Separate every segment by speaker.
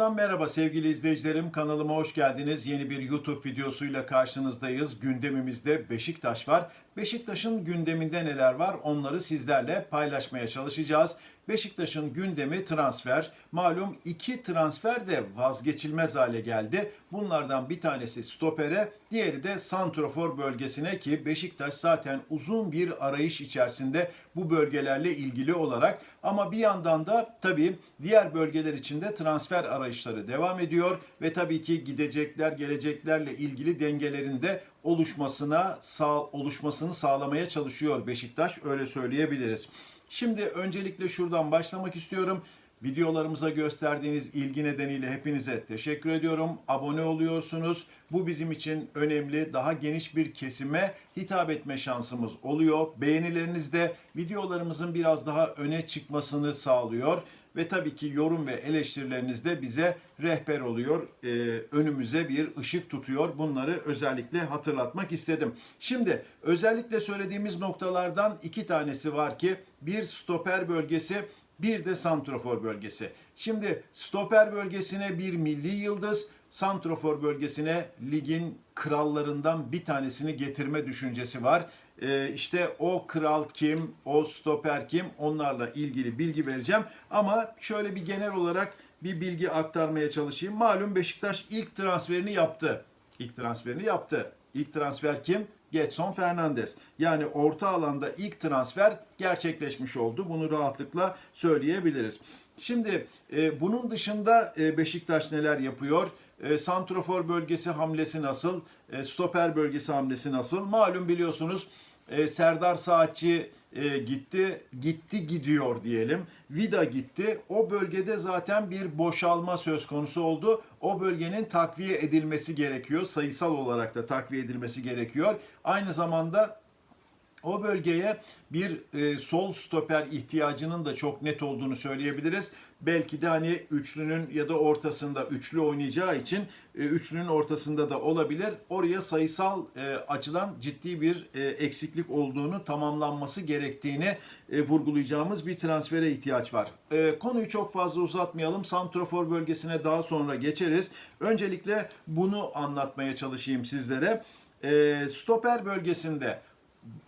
Speaker 1: Ekrandan merhaba sevgili izleyicilerim. Kanalıma hoş geldiniz. Yeni bir YouTube videosuyla karşınızdayız. Gündemimizde Beşiktaş var. Beşiktaş'ın gündeminde neler var onları sizlerle paylaşmaya çalışacağız. Beşiktaş'ın gündemi transfer. Malum iki transfer de vazgeçilmez hale geldi. Bunlardan bir tanesi stopere, diğeri de santrofor bölgesine ki Beşiktaş zaten uzun bir arayış içerisinde bu bölgelerle ilgili olarak ama bir yandan da tabii diğer bölgeler için de transfer arayışları devam ediyor ve tabii ki gidecekler, geleceklerle ilgili dengelerin de oluşmasına sağ, oluşmasını sağlamaya çalışıyor Beşiktaş öyle söyleyebiliriz. Şimdi öncelikle şuradan başlamak istiyorum. Videolarımıza gösterdiğiniz ilgi nedeniyle hepinize teşekkür ediyorum. Abone oluyorsunuz. Bu bizim için önemli. Daha geniş bir kesime hitap etme şansımız oluyor. Beğenileriniz de videolarımızın biraz daha öne çıkmasını sağlıyor. Ve tabii ki yorum ve eleştirileriniz de bize rehber oluyor. Ee, önümüze bir ışık tutuyor. Bunları özellikle hatırlatmak istedim. Şimdi özellikle söylediğimiz noktalardan iki tanesi var ki bir stoper bölgesi bir de santrofor bölgesi. Şimdi stoper bölgesine bir milli yıldız, santrofor bölgesine ligin krallarından bir tanesini getirme düşüncesi var. Ee, işte o kral kim, o stoper kim onlarla ilgili bilgi vereceğim. Ama şöyle bir genel olarak bir bilgi aktarmaya çalışayım. Malum Beşiktaş ilk transferini yaptı. İlk transferini yaptı. İlk transfer kim? Getson Fernandes. Yani orta alanda ilk transfer gerçekleşmiş oldu. Bunu rahatlıkla söyleyebiliriz. Şimdi e, bunun dışında e, Beşiktaş neler yapıyor? E, Santrofor bölgesi hamlesi nasıl? E, stoper bölgesi hamlesi nasıl? Malum biliyorsunuz e, Serdar Saatçi e, gitti, gitti gidiyor diyelim. Vida gitti. O bölgede zaten bir boşalma söz konusu oldu. O bölgenin takviye edilmesi gerekiyor. Sayısal olarak da takviye edilmesi gerekiyor. Aynı zamanda o bölgeye bir e, sol stoper ihtiyacının da çok net olduğunu söyleyebiliriz. Belki de hani üçlünün ya da ortasında üçlü oynayacağı için e, üçlünün ortasında da olabilir. Oraya sayısal e, açıdan ciddi bir e, eksiklik olduğunu tamamlanması gerektiğini e, vurgulayacağımız bir transfere ihtiyaç var. E, konuyu çok fazla uzatmayalım. Santrofor bölgesine daha sonra geçeriz. Öncelikle bunu anlatmaya çalışayım sizlere. E, stoper bölgesinde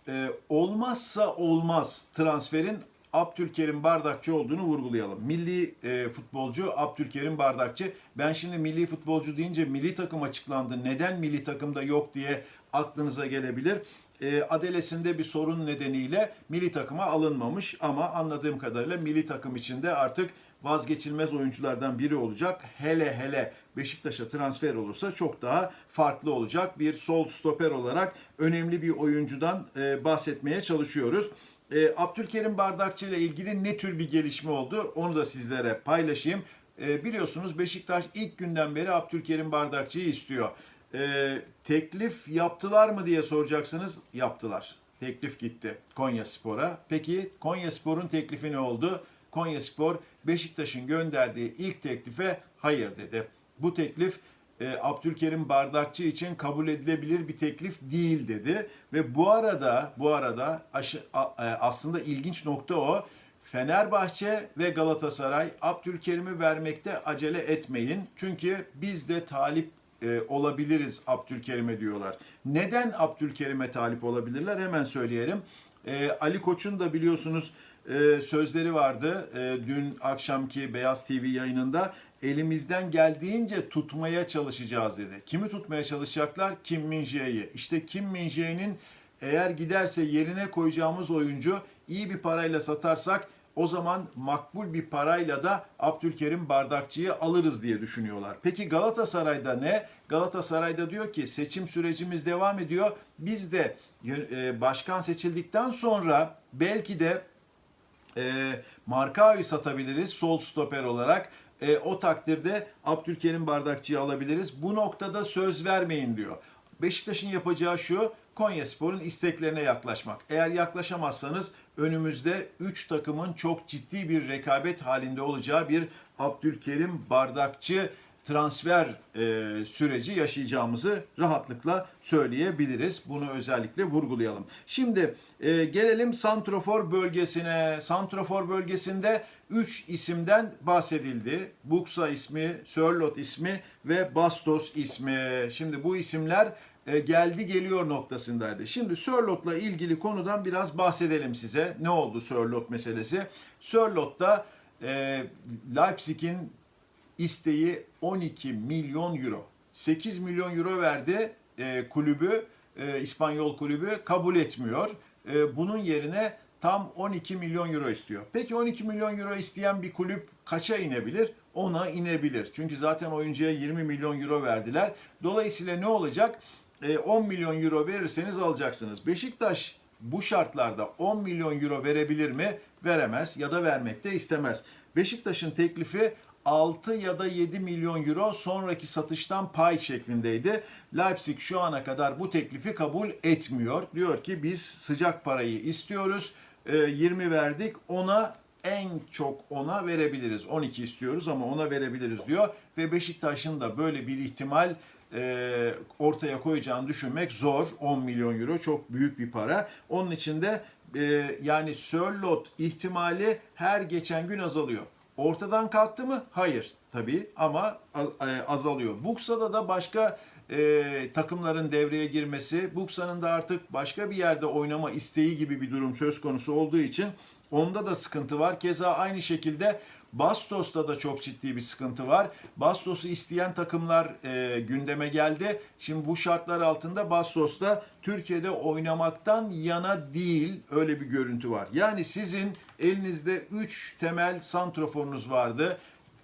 Speaker 1: e, olmazsa olmaz transferin Abdülkerim Bardakçı olduğunu vurgulayalım. Milli e, futbolcu Abdülkerim Bardakçı. Ben şimdi milli futbolcu deyince milli takım açıklandı. Neden milli takımda yok diye aklınıza gelebilir. E, adelesinde bir sorun nedeniyle milli takıma alınmamış ama anladığım kadarıyla milli takım içinde artık vazgeçilmez oyunculardan biri olacak. Hele hele Beşiktaş'a transfer olursa çok daha farklı olacak. Bir sol stoper olarak önemli bir oyuncudan e, bahsetmeye çalışıyoruz. E, Abdülkerim Bardakçı ile ilgili ne tür bir gelişme oldu onu da sizlere paylaşayım. E, biliyorsunuz Beşiktaş ilk günden beri Abdülkerim Bardakçı'yı istiyor. E, teklif yaptılar mı diye soracaksınız. Yaptılar. Teklif gitti Konya Spor'a. Peki Konya Spor'un teklifi ne oldu? Konya Spor Beşiktaş'ın gönderdiği ilk teklife hayır dedi. Bu teklif e, Abdülkerim Bardakçı için kabul edilebilir bir teklif değil dedi ve bu arada bu arada e, aslında ilginç nokta o. Fenerbahçe ve Galatasaray Abdülkerim'i vermekte acele etmeyin. Çünkü biz de talip e, olabiliriz Abdülkerim'e diyorlar. Neden Abdülkerim'e talip olabilirler? Hemen söyleyelim. E, Ali Koç'un da biliyorsunuz e, sözleri vardı e, dün akşamki Beyaz TV yayınında. Elimizden geldiğince tutmaya çalışacağız dedi. Kimi tutmaya çalışacaklar? Kim Min Jae'yi. İşte Kim Min eğer giderse yerine koyacağımız oyuncu iyi bir parayla satarsak o zaman makbul bir parayla da Abdülkerim Bardakçı'yı alırız diye düşünüyorlar. Peki Galatasaray'da ne? Galatasaray'da diyor ki seçim sürecimiz devam ediyor. Biz de e, başkan seçildikten sonra belki de e, Markao'yu satabiliriz sol stoper olarak. E, o takdirde Abdülkerim Bardakçı'yı alabiliriz. Bu noktada söz vermeyin diyor. Beşiktaş'ın yapacağı şu, Konya Spor'un isteklerine yaklaşmak. Eğer yaklaşamazsanız önümüzde 3 takımın çok ciddi bir rekabet halinde olacağı bir Abdülkerim Bardakçı transfer e, süreci yaşayacağımızı rahatlıkla söyleyebiliriz. Bunu özellikle vurgulayalım. Şimdi e, gelelim Santrofor bölgesine. Santrofor bölgesinde 3 isimden bahsedildi. Buksa ismi, Sörlot ismi ve Bastos ismi. Şimdi bu isimler e, geldi geliyor noktasındaydı. Şimdi Sörlot'la ilgili konudan biraz bahsedelim size. Ne oldu Sörlot meselesi? Sörlot'ta e, Leipzig'in isteği 12 milyon euro. 8 milyon euro verdi e, kulübü, e, İspanyol kulübü kabul etmiyor. E, bunun yerine tam 12 milyon euro istiyor. Peki 12 milyon euro isteyen bir kulüp kaça inebilir? Ona inebilir. Çünkü zaten oyuncuya 20 milyon euro verdiler. Dolayısıyla ne olacak? E, 10 milyon euro verirseniz alacaksınız. Beşiktaş bu şartlarda 10 milyon euro verebilir mi? Veremez ya da vermek de istemez. Beşiktaş'ın teklifi 6 ya da 7 milyon euro sonraki satıştan pay şeklindeydi. Leipzig şu ana kadar bu teklifi kabul etmiyor. Diyor ki biz sıcak parayı istiyoruz. E, 20 verdik ona en çok ona verebiliriz. 12 istiyoruz ama ona verebiliriz diyor. Ve Beşiktaş'ın da böyle bir ihtimal e, ortaya koyacağını düşünmek zor. 10 milyon euro çok büyük bir para. Onun için de e, yani Sörlot ihtimali her geçen gün azalıyor. Ortadan kalktı mı? Hayır tabii ama e, azalıyor. Buksa'da da başka e, takımların devreye girmesi, Buksa'nın da artık başka bir yerde oynama isteği gibi bir durum söz konusu olduğu için onda da sıkıntı var. Keza aynı şekilde Bastos'ta da çok ciddi bir sıkıntı var. Bastos'u isteyen takımlar e, gündeme geldi. Şimdi bu şartlar altında Bastos da Türkiye'de oynamaktan yana değil öyle bir görüntü var. Yani sizin elinizde 3 temel santroforunuz vardı.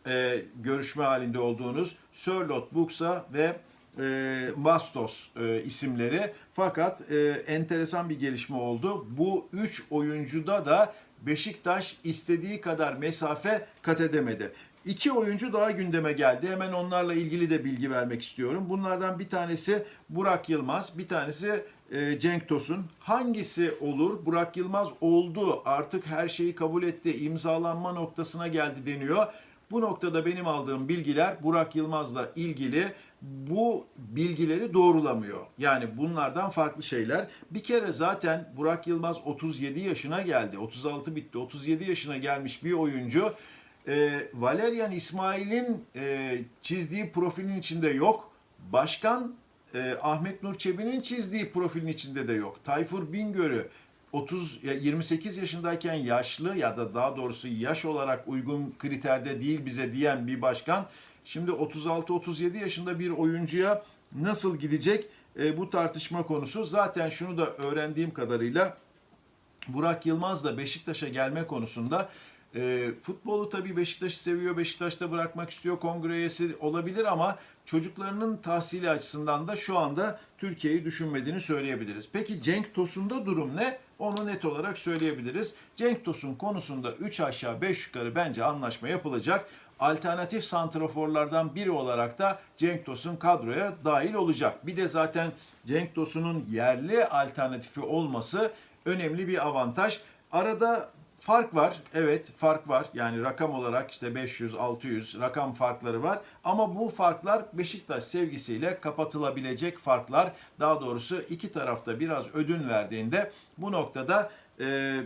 Speaker 1: E, görüşme halinde olduğunuz Sörlot, Buksa ve e, Bastos e, isimleri. Fakat e, enteresan bir gelişme oldu. Bu üç oyuncuda da Beşiktaş istediği kadar mesafe kat edemedi. İki oyuncu daha gündeme geldi. Hemen onlarla ilgili de bilgi vermek istiyorum. Bunlardan bir tanesi Burak Yılmaz, bir tanesi e, Cenk Tosun. Hangisi olur? Burak Yılmaz oldu. Artık her şeyi kabul etti. imzalanma noktasına geldi deniyor. Bu noktada benim aldığım bilgiler Burak Yılmaz'la ilgili bu bilgileri doğrulamıyor. Yani bunlardan farklı şeyler. Bir kere zaten Burak Yılmaz 37 yaşına geldi. 36 bitti. 37 yaşına gelmiş bir oyuncu. E, Valerian İsmail'in e, çizdiği profilin içinde yok. Başkan e, Ahmet Nur Çebi'nin çizdiği profilin içinde de yok. Tayfur Bingöl'ü 30 ya 28 yaşındayken yaşlı ya da daha doğrusu yaş olarak uygun kriterde değil bize diyen bir başkan şimdi 36-37 yaşında bir oyuncuya nasıl gidecek E, bu tartışma konusu. Zaten şunu da öğrendiğim kadarıyla Burak Yılmaz da Beşiktaş'a gelme konusunda e, futbolu tabii Beşiktaş'ı seviyor, Beşiktaş'ta bırakmak istiyor, kongre üyesi olabilir ama çocuklarının tahsili açısından da şu anda Türkiye'yi düşünmediğini söyleyebiliriz. Peki Cenk Tosun'da durum ne? Onu net olarak söyleyebiliriz. Cenk Tosun konusunda 3 aşağı 5 yukarı bence anlaşma yapılacak. Alternatif santraforlardan biri olarak da Cenk Tosun kadroya dahil olacak. Bir de zaten Cenk Tosun'un yerli alternatifi olması önemli bir avantaj. Arada fark var. Evet fark var. Yani rakam olarak işte 500, 600 rakam farkları var. Ama bu farklar Beşiktaş sevgisiyle kapatılabilecek farklar. Daha doğrusu iki tarafta biraz ödün verdiğinde bu noktada e,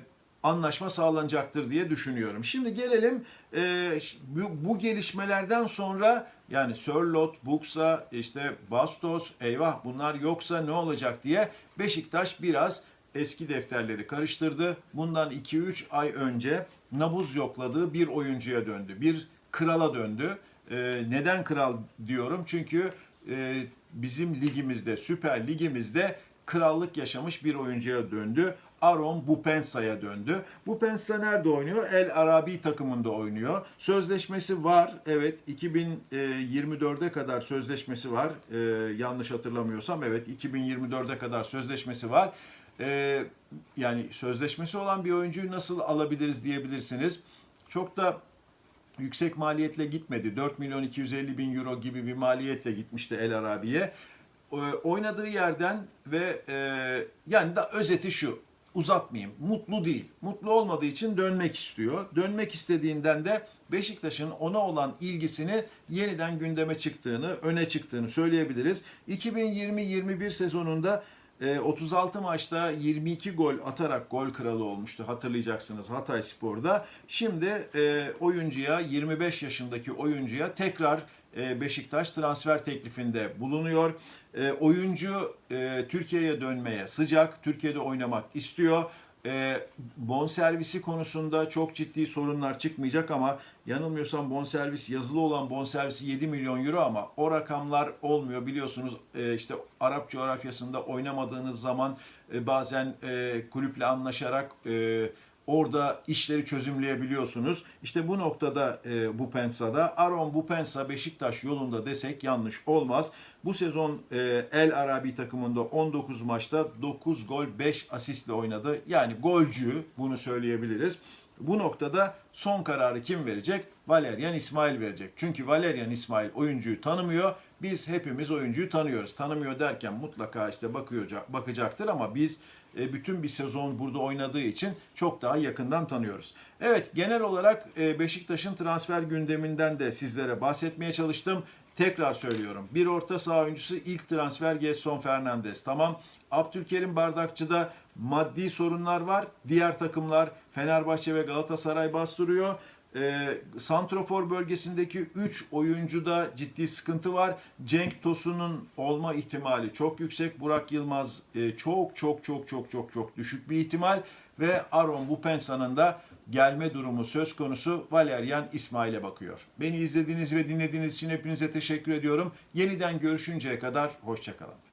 Speaker 1: anlaşma sağlanacaktır diye düşünüyorum. Şimdi gelelim e, bu, bu gelişmelerden sonra yani Sörlot, Buksa, işte Bastos, eyvah bunlar yoksa ne olacak diye Beşiktaş biraz eski defterleri karıştırdı. Bundan 2-3 ay önce nabuz yokladığı bir oyuncuya döndü. Bir krala döndü. Ee, neden kral diyorum? Çünkü e, bizim ligimizde, Süper Ligimizde krallık yaşamış bir oyuncuya döndü. Aron Bupensa'ya döndü. Bupensa nerede oynuyor? El Arabi takımında oynuyor. Sözleşmesi var. Evet 2024'e kadar sözleşmesi var. Ee, yanlış hatırlamıyorsam evet 2024'e kadar sözleşmesi var. Ee, yani sözleşmesi olan bir oyuncuyu nasıl alabiliriz diyebilirsiniz. Çok da yüksek maliyetle gitmedi. 4 milyon 250 bin euro gibi bir maliyetle gitmişti El Arabi'ye. Ee, oynadığı yerden ve e, yani da özeti şu. uzatmayayım. Mutlu değil. Mutlu olmadığı için dönmek istiyor. Dönmek istediğinden de Beşiktaş'ın ona olan ilgisini yeniden gündeme çıktığını, öne çıktığını söyleyebiliriz. 2020-21 sezonunda e, 36 maçta 22 gol atarak gol kralı olmuştu hatırlayacaksınız Hatay Spor'da. Şimdi e, oyuncuya 25 yaşındaki oyuncuya tekrar e, Beşiktaş transfer teklifinde bulunuyor. E, oyuncu Türkiye'ye dönmeye sıcak, Türkiye'de oynamak istiyor. E, bonservisi konusunda çok ciddi sorunlar çıkmayacak ama yanılmıyorsam bonservis yazılı olan bonservisi 7 milyon euro ama o rakamlar olmuyor. Biliyorsunuz e, işte Arap coğrafyasında oynamadığınız zaman e, bazen e, kulüple anlaşarak e, Orada işleri çözümleyebiliyorsunuz. İşte bu noktada e, bu Pensa'da Aron bu Pensa Beşiktaş yolunda desek yanlış olmaz. Bu sezon e, El Arabi takımında 19 maçta 9 gol 5 asistle oynadı. Yani golcü bunu söyleyebiliriz. Bu noktada son kararı kim verecek? Valerian İsmail verecek. Çünkü Valerian İsmail oyuncuyu tanımıyor. Biz hepimiz oyuncuyu tanıyoruz. Tanımıyor derken mutlaka işte bakıyor, bakacaktır ama biz e, bütün bir sezon burada oynadığı için çok daha yakından tanıyoruz. Evet genel olarak e, Beşiktaş'ın transfer gündeminden de sizlere bahsetmeye çalıştım. Tekrar söylüyorum. Bir orta saha oyuncusu ilk transfer Gelson Fernandes. Tamam. Abdülkerim Bardakçı'da maddi sorunlar var. Diğer takımlar Fenerbahçe ve Galatasaray bastırıyor. E, Santrofor bölgesindeki 3 oyuncuda ciddi sıkıntı var. Cenk Tosun'un olma ihtimali çok yüksek. Burak Yılmaz e, çok çok çok çok çok çok düşük bir ihtimal. Ve Aron Bupensa'nın da gelme durumu söz konusu Valerian İsmail'e bakıyor. Beni izlediğiniz ve dinlediğiniz için hepinize teşekkür ediyorum. Yeniden görüşünceye kadar hoşçakalın.